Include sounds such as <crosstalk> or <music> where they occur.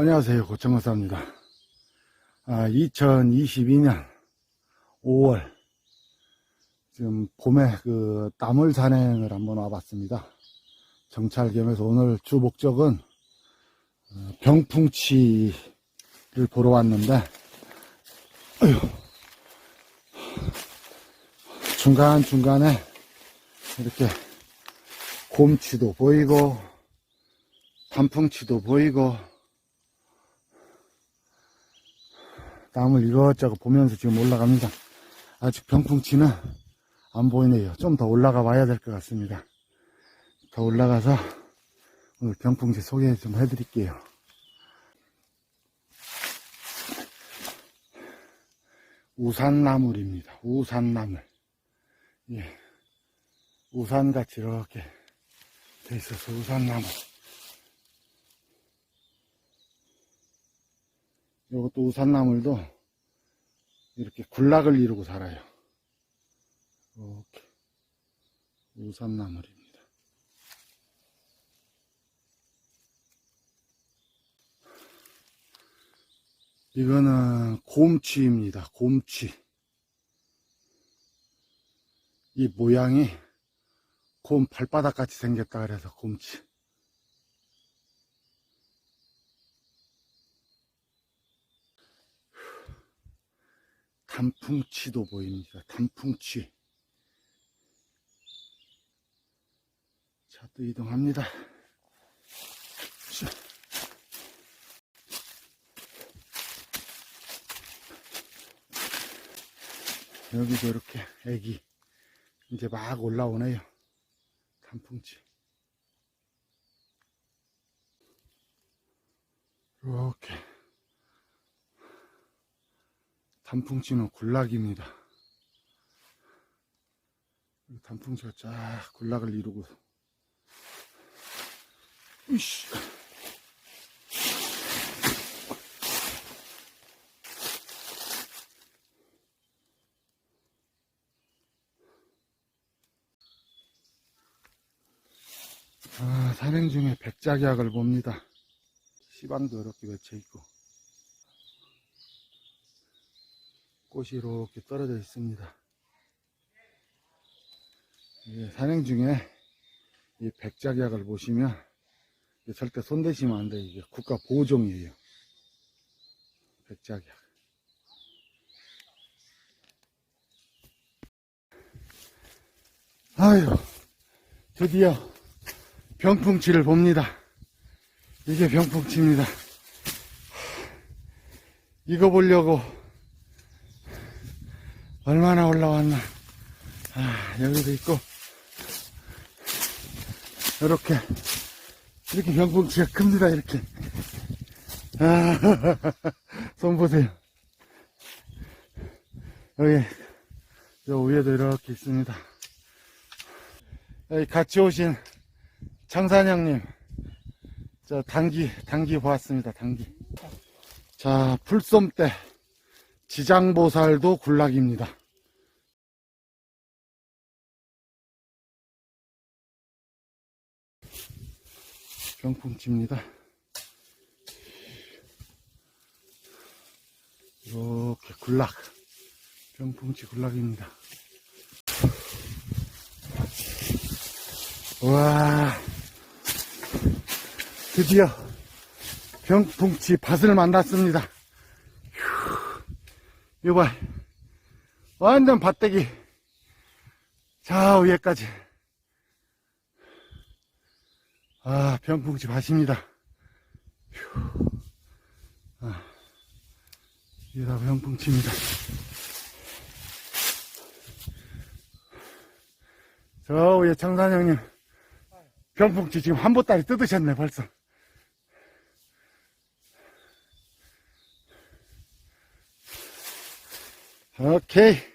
안녕하세요. 고청거사입니다. 아, 2022년 5월, 지금 봄에 그 나물 산행을 한번 와봤습니다. 정찰 겸해서 오늘 주 목적은 어, 병풍치를 보러 왔는데, 어휴, 중간중간에 이렇게 곰치도 보이고, 단풍치도 보이고, 나물 이것저것 보면서 지금 올라갑니다. 아직 병풍치는 안 보이네요. 좀 더 올라가 봐야 될 것 같습니다. 더 올라가서 오늘 병풍치 소개 좀 해드릴게요. 우산나물입니다. 우산나물. 예. 우산같이 이렇게 돼 있어서 우산나물. 이것도 우산나물도 이렇게 군락을 이루고 살아요. 이렇게 우산나물입니다. 이거는 곰치입니다. 곰치. 이 모양이 곰 발바닥 같이 생겼다 그래서 곰치. 단풍치도 보입니다. 단풍치. 자, 또 이동합니다. 자. 여기도 이렇게 애기 이제 막 올라오네요. 단풍치. 이렇게. 단풍치는 군락입니다. 이 단풍치가 쫙 군락을 이루고, 으이씨. 아, 산행 중에 백작약을 봅니다. 시방도 이렇게 맺혀 있고. 꽃이 이렇게 떨어져 있습니다. 예, 산행 중에 이 백작약을 보시면 절대 손대시면 안 돼요. 이게 국가 보호종이에요. 백작약. 아유, 드디어 병풍치를 봅니다. 이게 병풍치입니다. 이거 보려고 얼마나 올라왔나. 아, 여기도 있고, 이렇게, 이렇게 병풍치가 큽니다, 이렇게. 아, <laughs> 손 보세요. 여기, 저 위에도 이렇게 있습니다. 여기 같이 오신 장산형님, 저 단기, 단기 보았습니다, 단기. 자, 풀솜대. 지장보살도 군락입니다. 병풍치입니다. 이렇게 군락. 병풍치 군락입니다. 와, 드디어 병풍치 밭을 만났습니다. 이거 봐. 완전 밭대기. 자, 위에까지. 아, 병풍치 밭입니다. 휴. 아, 이게 다 병풍치입니다. 저 위에 청산 형님. 병풍치 지금 한 보따리 뜯으셨네, 벌써. 오케이.